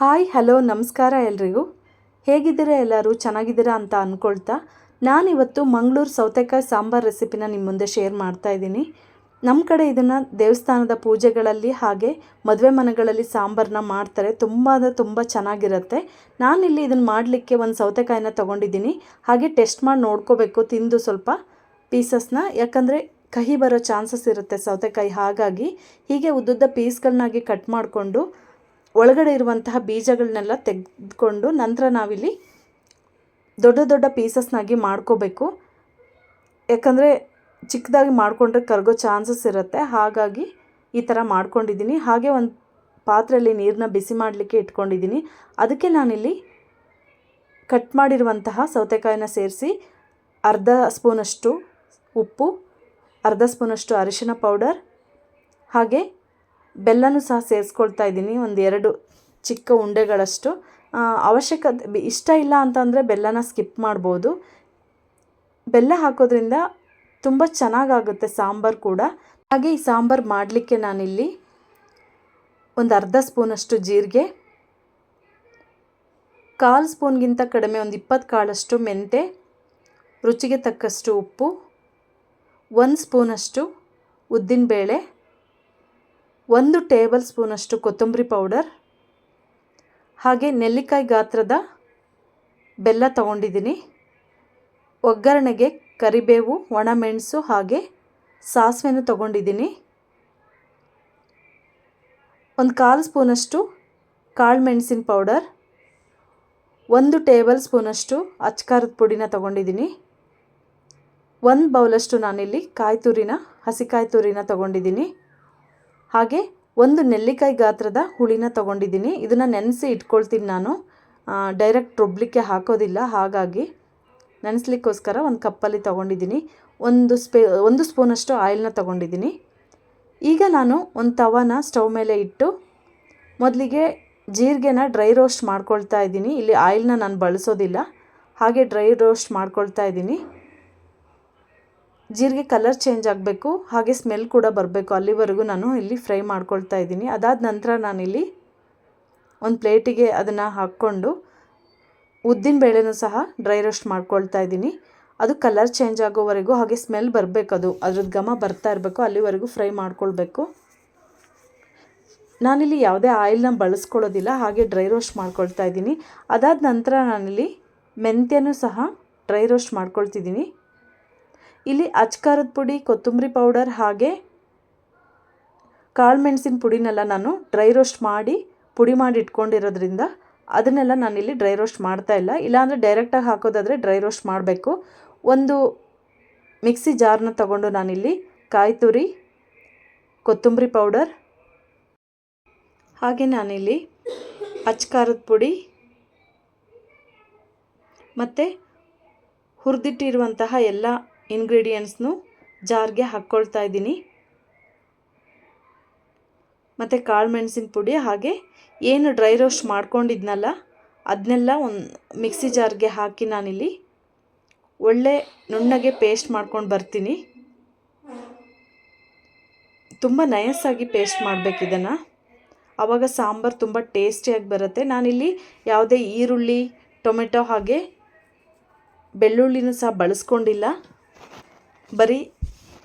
Hi, hello, ನಮಸ್ಕಾರ ಎಲ್ರಿಗೂ. ಹೇಗಿದ್ದೀರಾ ಎಲ್ಲರೂ? ಚೆನ್ನಾಗಿದ್ದೀರಾ ಅಂತ ಅಂದ್ಕೊಳ್ತಾ ನಾನಿವತ್ತು ಮಂಗಳೂರು ಸೌತೆಕಾಯಿ ಸಾಂಬಾರು ರೆಸಿಪಿನ ನಿಮ್ಮ ಮುಂದೆ ಶೇರ್ ಮಾಡ್ತಾ ಇದ್ದೀನಿ. ನಮ್ಮ ಕಡೆ ಇದನ್ನು ದೇವಸ್ಥಾನದ ಪೂಜೆಗಳಲ್ಲಿ ಹಾಗೆ ಮದುವೆ ಮನೆಗಳಲ್ಲಿ ಸಾಂಬಾರನ್ನ ಮಾಡ್ತಾರೆ. ತುಂಬ ಅಂದರೆ ತುಂಬ ಚೆನ್ನಾಗಿರುತ್ತೆ. ನಾನಿಲ್ಲಿ ಇದನ್ನು ಮಾಡಲಿಕ್ಕೆ ಒಂದು ಸೌತೆಕಾಯಿನ ತೊಗೊಂಡಿದ್ದೀನಿ. ಹಾಗೆ ಟೆಸ್ಟ್ ಮಾಡಿ ನೋಡ್ಕೋಬೇಕು, ತಿಂದು ಸ್ವಲ್ಪ ಪೀಸಸ್ನ. ಯಾಕಂದರೆ ಕಹಿ ಬರೋ ಚಾನ್ಸಸ್ ಇರುತ್ತೆ ಸೌತೆಕಾಯಿ. ಹಾಗಾಗಿ ಹೀಗೆ ಉದ್ದುದ್ದ ಪೀಸ್ಗಳನ್ನಾಗಿ ಕಟ್ ಮಾಡಿಕೊಂಡು ಒಳಗಡೆ ಇರುವಂತಹ ಬೀಜಗಳನ್ನೆಲ್ಲ ತೆಗೆದುಕೊಂಡು ನಂತರ ನಾವಿಲ್ಲಿ ದೊಡ್ಡ ದೊಡ್ಡ ಪೀಸಸ್ನಾಗಿ ಮಾಡ್ಕೋಬೇಕು. ಯಾಕಂದರೆ ಚಿಕ್ಕದಾಗಿ ಮಾಡಿಕೊಂಡ್ರೆ ಕರಗೋ ಚಾನ್ಸಸ್ ಇರುತ್ತೆ. ಹಾಗಾಗಿ ಈ ಥರ ಮಾಡ್ಕೊಂಡಿದ್ದೀನಿ. ಹಾಗೆ ಒಂದು ಪಾತ್ರೆಯಲ್ಲಿ ನೀರನ್ನ ಬಿಸಿ ಮಾಡಲಿಕ್ಕೆ ಇಟ್ಕೊಂಡಿದ್ದೀನಿ. ಅದಕ್ಕೆ ನಾನಿಲ್ಲಿ ಕಟ್ ಮಾಡಿರುವಂತಹ ಸೌತೆಕಾಯಿನ ಸೇರಿಸಿ ಅರ್ಧ ಸ್ಪೂನಷ್ಟು ಉಪ್ಪು, ಅರ್ಧ ಸ್ಪೂನಷ್ಟು ಅರಿಶಿನ ಪೌಡರ್ ಹಾಗೆ ಬೆಲ್ಲನೂ ಸಹ ಸೇರಿಸ್ಕೊಳ್ತಾ ಇದ್ದೀನಿ. ಒಂದು ಎರಡು ಚಿಕ್ಕ ಉಂಡೆಗಳಷ್ಟು. ಅವಶ್ಯಕತೆ ಇಷ್ಟ ಇಲ್ಲ ಅಂತಂದರೆ ಬೆಲ್ಲನ ಸ್ಕಿಪ್ ಮಾಡ್ಬೋದು. ಬೆಲ್ಲ ಹಾಕೋದ್ರಿಂದ ತುಂಬ ಚೆನ್ನಾಗಾಗುತ್ತೆ ಸಾಂಬಾರು ಕೂಡ. ಹಾಗೆ ಈ ಸಾಂಬಾರು ಮಾಡಲಿಕ್ಕೆ ನಾನಿಲ್ಲಿ ಒಂದು ಅರ್ಧ ಸ್ಪೂನಷ್ಟು ಜೀರಿಗೆ, ಕಾಲು ಸ್ಪೂನ್ಗಿಂತ ಕಡಿಮೆ ಒಂದು ಇಪ್ಪತ್ತು ಕಾಳಷ್ಟು ಮೆಂತೆ, ರುಚಿಗೆ ತಕ್ಕಷ್ಟು ಉಪ್ಪು, ಒಂದು ಸ್ಪೂನಷ್ಟು ಉದ್ದಿನಬೇಳೆ ಒಂದು ಟೇಬಲ್ ಸ್ಪೂನಷ್ಟು ಕೊತ್ತಂಬರಿ ಪೌಡರ್, ಹಾಗೆ ನೆಲ್ಲಿಕಾಯಿ ಗಾತ್ರದ ಬೆಲ್ಲ ತಗೊಂಡಿದ್ದೀನಿ. ಒಗ್ಗರಣೆಗೆ ಕರಿಬೇವು, ಒಣಮೆಣಸು ಹಾಗೆ ಸಾಸಿವೆನೂ ತಗೊಂಡಿದ್ದೀನಿ. ಒಂದು ಕಾಲು ಸ್ಪೂನಷ್ಟು ಕಾಳು ಮೆಣಸಿನ ಪೌಡರ್, ಒಂದು ಟೇಬಲ್ ಸ್ಪೂನಷ್ಟು ಅಚ್ಕಾರದ ಪುಡಿನ ತಗೊಂಡಿದ್ದೀನಿ. ಒಂದು ಬೌಲಷ್ಟು ನಾನಿಲ್ಲಿ ಕಾಯಿ ತುರಿನ ಹಸಿ ಕಾಯಿ ತುರಿನ ತಗೊಂಡಿದ್ದೀನಿ. ಹಾಗೆ ಒಂದು ನೆಲ್ಲಿಕಾಯಿ ಗಾತ್ರದ ಹುಳಿನ ತೊಗೊಂಡಿದ್ದೀನಿ. ಇದನ್ನು ನೆನೆಸಿ ಇಟ್ಕೊಳ್ತೀನಿ ನಾನು. ಡೈರೆಕ್ಟ್ ರುಬ್ಬಲಿಕ್ಕೆ ಹಾಕೋದಿಲ್ಲ. ಹಾಗಾಗಿ ನೆನೆಸ್ಲಿಕ್ಕೋಸ್ಕರ ಒಂದು ಕಪ್ಪಲ್ಲಿ ತೊಗೊಂಡಿದ್ದೀನಿ. ಒಂದು ಸ್ಪೇ, ಒಂದು ಸ್ಪೂನಷ್ಟು ಆಯಿಲ್ನ ತೊಗೊಂಡಿದ್ದೀನಿ. ಈಗ ನಾನು ಒಂದು ತವಾನ ಸ್ಟವ್ ಮೇಲೆ ಇಟ್ಟು ಮೊದಲಿಗೆ ಜೀರಿಗೆನ ಡ್ರೈ ರೋಸ್ಟ್ ಮಾಡ್ಕೊಳ್ತಾ ಇದ್ದೀನಿ. ಇಲ್ಲಿ ಆಯಿಲ್ನ ನಾನು ಬಳಸೋದಿಲ್ಲ. ಹಾಗೆ ಡ್ರೈ ರೋಸ್ಟ್ ಮಾಡ್ಕೊಳ್ತಾ ಇದ್ದೀನಿ. ಜೀರಿಗೆ ಕಲರ್ ಚೇಂಜ್ ಆಗಬೇಕು, ಹಾಗೆ ಸ್ಮೆಲ್ ಕೂಡ ಬರಬೇಕು. ಅಲ್ಲಿವರೆಗೂ ನಾನು ಇಲ್ಲಿ ಫ್ರೈ ಮಾಡ್ಕೊಳ್ತಾ ಇದ್ದೀನಿ. ಅದಾದ ನಂತರ ನಾನಿಲ್ಲಿ ಒಂದು ಪ್ಲೇಟಿಗೆ ಅದನ್ನು ಹಾಕ್ಕೊಂಡು ಉದ್ದಿನ ಬೇಳೆನೂ ಸಹ ಡ್ರೈ ರೋಸ್ಟ್ ಮಾಡ್ಕೊಳ್ತಾ ಇದ್ದೀನಿ. ಅದು ಕಲರ್ ಚೇಂಜ್ ಆಗೋವರೆಗೂ ಹಾಗೆ ಸ್ಮೆಲ್ ಬರಬೇಕು ಅದು. ಅದ್ರದ್ದು ಘಮ ಬರ್ತಾ ಇರಬೇಕು, ಅಲ್ಲಿವರೆಗೂ ಫ್ರೈ ಮಾಡ್ಕೊಳ್ಬೇಕು. ನಾನಿಲ್ಲಿ ಯಾವುದೇ ಆಯಿಲ್ನ ಬಳಸ್ಕೊಳ್ಳೋದಿಲ್ಲ, ಹಾಗೆ ಡ್ರೈ ರೋಸ್ಟ್ ಮಾಡ್ಕೊಳ್ತಾ ಇದ್ದೀನಿ. ಅದಾದ ನಂತರ ನಾನಿಲ್ಲಿ ಮೆಂತ್ಯನೂ ಸಹ ಡ್ರೈ ರೋಸ್ಟ್ ಮಾಡ್ಕೊಳ್ತಿದ್ದೀನಿ. ಇಲ್ಲಿ ಅಚ್ಕಾರದ ಪುಡಿ, ಕೊತ್ತಂಬರಿ ಪೌಡರ್ ಹಾಗೆ ಕಾಳು ಮೆಣಸಿನ ಪುಡಿನೆಲ್ಲ ನಾನು ಡ್ರೈ ರೋಸ್ಟ್ ಮಾಡಿ ಪುಡಿ ಮಾಡಿ ಇಟ್ಕೊಂಡಿರೋದ್ರಿಂದ ಅದನ್ನೆಲ್ಲ ನಾನಿಲ್ಲಿ ಡ್ರೈ ರೋಸ್ಟ್ ಮಾಡ್ತಾ ಇಲ್ಲ. ಇಲ್ಲಾಂದರೆ ಡೈರೆಕ್ಟಾಗಿ ಹಾಕೋದಾದರೆ ಡ್ರೈ ರೋಸ್ಟ್ ಮಾಡಬೇಕು. ಒಂದು ಮಿಕ್ಸಿ ಜಾರ್ನ ತಗೊಂಡು ನಾನಿಲ್ಲಿ ಕಾಯಿ ತುರಿ, ಕೊತ್ತಂಬರಿ ಪೌಡರ್, ಹಾಗೆ ನಾನಿಲ್ಲಿ ಅಚ್ಕಾರದ ಪುಡಿ ಮತ್ತು ಹುರಿದಿಟ್ಟಿರುವಂತಹ ಎಲ್ಲ ಇಂಗ್ರೀಡಿಯೆಂಟ್ಸ್ನು ಜಾರ್ಗೆ ಹಾಕ್ಕೊಳ್ತಾ ಇದ್ದೀನಿ. ಮತ್ತು ಕಾಳು ಮೆಣಸಿನ ಪುಡಿ, ಹಾಗೆ ಏನು ಡ್ರೈ ರೋಸ್ಟ್ ಮಾಡ್ಕೊಂಡಿದ್ನಲ್ಲ ಅದನ್ನೆಲ್ಲ ಒಂದು ಮಿಕ್ಸಿ ಜಾರ್ಗೆ ಹಾಕಿ ನಾನಿಲ್ಲಿ ಒಳ್ಳೆ ನುಣ್ಣಗೆ ಪೇಸ್ಟ್ ಮಾಡ್ಕೊಂಡು ಬರ್ತೀನಿ. ತುಂಬ ನಯಸ್ಸಾಗಿ ಪೇಸ್ಟ್ ಮಾಡಬೇಕು ಇದನ್ನು. ಆವಾಗ ಸಾಂಬಾರು ತುಂಬ ಟೇಸ್ಟಿಯಾಗಿ ಬರುತ್ತೆ. ನಾನಿಲ್ಲಿ ಯಾವುದೇ ಈರುಳ್ಳಿ, ಟೊಮೆಟೊ ಹಾಗೆ ಬೆಳ್ಳುಳ್ಳಿನೂ ಸಹ ಬಳಸ್ಕೊಂಡಿಲ್ಲ. ಬರೀ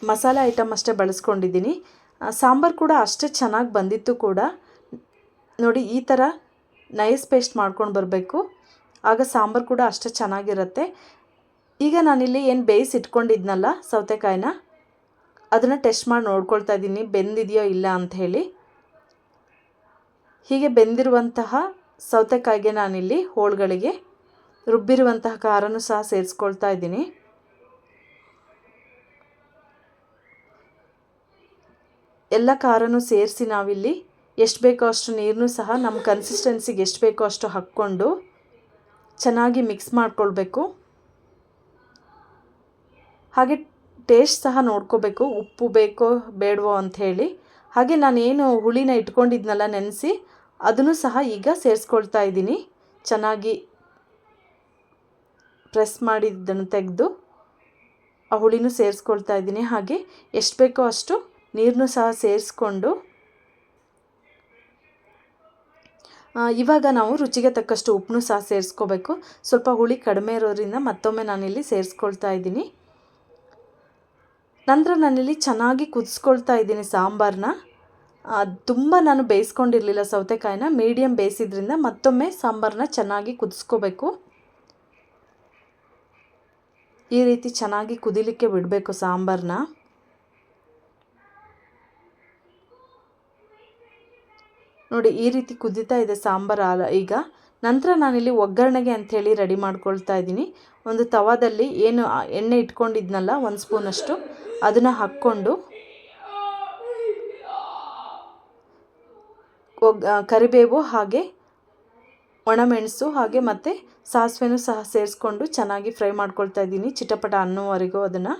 ಮಸಾಲೆ ಐಟಮ್ ಅಷ್ಟೇ ಬಳಸ್ಕೊಂಡಿದ್ದೀನಿ. ಸಾಂಬಾರು ಕೂಡ ಅಷ್ಟೇ ಚೆನ್ನಾಗಿ ಬಂದಿತ್ತು ಕೂಡ. ನೋಡಿ, ಈ ಥರ ನೈಸ್ ಪೇಸ್ಟ್ ಮಾಡ್ಕೊಂಡು ಬರಬೇಕು. ಆಗ ಸಾಂಬಾರು ಕೂಡ ಅಷ್ಟೇ ಚೆನ್ನಾಗಿರುತ್ತೆ. ಈಗ ನಾನಿಲ್ಲಿ ಏನು ಬೇಯಿಸಿ ಇಟ್ಕೊಂಡಿದ್ನಲ್ಲ ಸೌತೆಕಾಯಿನ, ಅದನ್ನು ಟೆಸ್ಟ್ ಮಾಡಿ ನೋಡ್ಕೊಳ್ತಾ ಇದ್ದೀನಿ. ಬೆಂದಿದೆಯೋ ಇಲ್ಲ ಅಂಥೇಳಿ ಹೀಗೆ ಬೆಂದಿರುವಂತಹ ಸೌತೆಕಾಯಿಗೆ ನಾನಿಲ್ಲಿ ಹೋಳುಗಳಿಗೆ ರುಬ್ಬಿರುವಂತಹ ಖಾರನೂ ಸಹ ಸೇರಿಸ್ಕೊಳ್ತಾ ಇದ್ದೀನಿ. ಎಲ್ಲ ಖಾರನೂ ಸೇರಿಸಿ ನಾವಿಲ್ಲಿ ಎಷ್ಟು ಬೇಕೋ ಅಷ್ಟು ನೀರನ್ನು ಸಹ ನಮ್ಮ ಕನ್ಸಿಸ್ಟೆನ್ಸಿಗೆ ಎಷ್ಟು ಬೇಕೋ ಅಷ್ಟು ಹಾಕ್ಕೊಂಡು ಚೆನ್ನಾಗಿ ಮಿಕ್ಸ್ ಮಾಡ್ಕೊಳ್ಬೇಕು. ಹಾಗೆ ಟೇಸ್ಟ್ ಸಹ ನೋಡ್ಕೋಬೇಕು, ಉಪ್ಪು ಬೇಕೋ ಬೇಡವೋ ಅಂಥೇಳಿ ಹಾಗೆ ನಾನೇನು ಹುಳಿನ ಇಟ್ಕೊಂಡಿದ್ನಲ್ಲ ನೆನೆಸಿ, ಅದನ್ನು ಸಹ ಈಗ ಸೇರಿಸ್ಕೊಳ್ತಾ ಇದ್ದೀನಿ. ಚೆನ್ನಾಗಿ ಪ್ರೆಸ್ ಮಾಡಿದ್ದನ್ನು ತೆಗೆದು ಆ ಹುಳಿನೂ ಸೇರಿಸ್ಕೊಳ್ತಾ ಇದ್ದೀನಿ. ಹಾಗೆ ಎಷ್ಟು ಬೇಕೋ ಅಷ್ಟು ನೀರನ್ನು ಸಹ ಸೇರಿಸ್ಕೊಂಡು ಇವಾಗ ನಾವು ರುಚಿಗೆ ತಕ್ಕಷ್ಟು ಉಪ್ಪನ್ನು ಸಹ ಸೇರಿಸ್ಕೋಬೇಕು. ಸ್ವಲ್ಪ ಹುಳಿ ಕಡಿಮೆ ಇರೋದ್ರಿಂದ ಮತ್ತೊಮ್ಮೆ ನಾನಿಲ್ಲಿ ಸೇರಿಸ್ಕೊಳ್ತಾ ಇದ್ದೀನಿ. ನಂತರ ನಾನಿಲ್ಲಿ ಚೆನ್ನಾಗಿ ಕುದಿಸ್ಕೊಳ್ತಾ ಇದ್ದೀನಿ ಸಾಂಬಾರನ್ನ ತುಂಬ ನಾನು ಬೇಯಿಸ್ಕೊಂಡಿರಲಿಲ್ಲ ಸೌತೆಕಾಯಿನ ಮೀಡಿಯಮ್ ಬೇಯಿಸಿದ್ರಿಂದ ಮತ್ತೊಮ್ಮೆ ಸಾಂಬಾರನ್ನ ಚೆನ್ನಾಗಿ ಕುದಿಸ್ಕೋಬೇಕು. ಈ ರೀತಿ ಚೆನ್ನಾಗಿ ಕುದಿಲಿಕ್ಕೆ ಬಿಡಬೇಕು ಸಾಂಬಾರನ್ನ ನೋಡಿ, ಈ ರೀತಿ ಕುದೀತಾ ಇದೆ ಸಾಂಬಾರು ಈಗ ನಂತರ ನಾನಿಲ್ಲಿ ಒಗ್ಗರಣೆಗೆ ಅಂಥೇಳಿ ರೆಡಿ ಮಾಡ್ಕೊಳ್ತಾ ಇದ್ದೀನಿ. ಒಂದು ತವಾದಲ್ಲಿ ಏನು ಎಣ್ಣೆ ಇಟ್ಕೊಂಡಿದ್ನಲ್ಲ, ಒಂದು ಸ್ಪೂನಷ್ಟು ಅದನ್ನು ಹಾಕ್ಕೊಂಡು ಒಗ್ ಕರಿಬೇವು ಹಾಗೆ ಒಣಮೆಣಸು ಹಾಗೆ ಮತ್ತು ಸಾಸಿವೆನೂ ಸಹ ಸೇರಿಸ್ಕೊಂಡು ಚೆನ್ನಾಗಿ ಫ್ರೈ ಮಾಡ್ಕೊಳ್ತಾ ಇದ್ದೀನಿ ಚಿಟಪಟ ಅನ್ನೋವರೆಗೂ ಅದನ್ನು.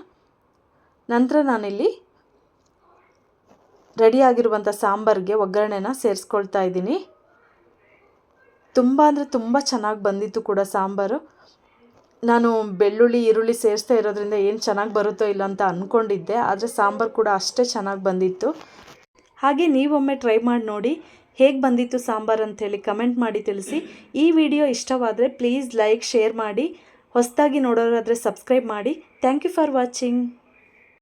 ನಂತರ ನಾನಿಲ್ಲಿ ರೆಡಿಯಾಗಿರುವಂಥ ಸಾಂಬಾರಿಗೆ ಒಗ್ಗರಣೆನ ಸೇರಿಸ್ಕೊಳ್ತಾ ಇದ್ದೀನಿ. ತುಂಬ ಅಂದರೆ ತುಂಬ ಚೆನ್ನಾಗಿ ಬಂದಿತ್ತು ಕೂಡ ಸಾಂಬಾರು. ನಾನು ಬೆಳ್ಳುಳ್ಳಿ, ಈರುಳ್ಳಿ ಸೇರಿಸ್ತಾ ಇರೋದ್ರಿಂದ ಏನು ಚೆನ್ನಾಗಿ ಬರುತ್ತೋ ಇಲ್ಲ ಅಂತ ಅಂದ್ಕೊಂಡಿದ್ದೆ ಆದರೆ ಸಾಂಬಾರು ಕೂಡ ಅಷ್ಟೇ ಚೆನ್ನಾಗಿ ಬಂದಿತ್ತು. ಹಾಗೆ ನೀವೊಮ್ಮೆ ಟ್ರೈ ಮಾಡಿ ನೋಡಿ ಹೇಗೆ ಬಂದಿತ್ತು ಸಾಂಬಾರು ಅಂಥೇಳಿ ಕಮೆಂಟ್ ಮಾಡಿ ತಿಳಿಸಿ. ಈ ವಿಡಿಯೋ ಇಷ್ಟವಾದರೆ ಪ್ಲೀಸ್ ಲೈಕ್, ಶೇರ್ ಮಾಡಿ. ಹೊಸದಾಗಿ ನೋಡೋರಾದರೆ ಸಬ್ಸ್ಕ್ರೈಬ್ ಮಾಡಿ. Thank you for watching.